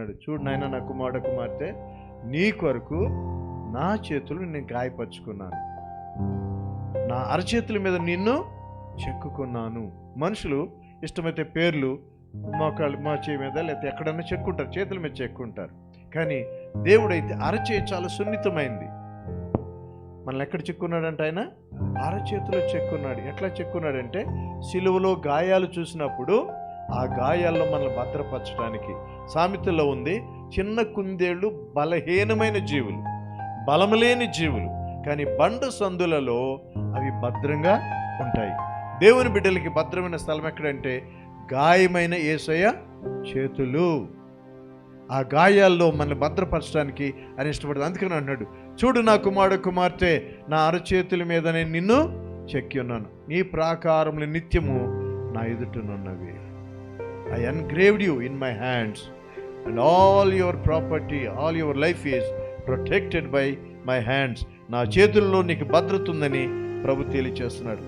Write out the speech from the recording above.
అన్నాడు చూడు నాయన నా కుమారుడు కుమార్తె నీ కొరకు నా చేతులు నేను గాయపరుచుకున్నాను. నా అరచేతుల మీద నిన్ను చెక్కుకున్నాను. మనుషులు ఇష్టమైతే పేర్లు మోకాళ్ళు మా చేయి మీద లేకపోతే ఎక్కడన్నా చెక్కుంటారు చేతుల మీద చెక్కుంటారు కానీ దేవుడైతే అరచేయి చాలా సున్నితమైంది. మనల్ని ఎక్కడ చెక్కున్నాడంట ఆయన? అరచేతిలో చెక్కున్నాడు. ఎట్లా చెక్కున్నాడంటే సిలువలో గాయాలు చూసినప్పుడు ఆ గాయాల్లో మనల్ని భద్రపరచడానికి సామెతలో ఉంది చిన్న కుందేళ్ళు బలహీనమైన జీవులు బలము లేని జీవులు కానీ బండు సందులలో అవి భద్రంగా ఉంటాయి. దేవుని బిడ్డలకి భద్రమైన స్థలం ఎక్కడంటే గాయమైన ఏసయ చేతులు. ఆ గాయాల్లో మనల్ని భద్రపరచడానికి అని ఇష్టపడదు. అందుకని అన్నాడు చూడు నా కుమారుడు కుమార్తె నా అరచేతుల మీద నేను నిన్ను చెక్కి ఉన్నాను. నీ ప్రాకారములు నిత్యము నా ఎదుటనున్నవి I engraved you in my hands and all your property all your life is protected by my hands నా చేతుల్లో నీకు భద్రత ఉందని ప్రభు తెలియచేస్తున్నాడు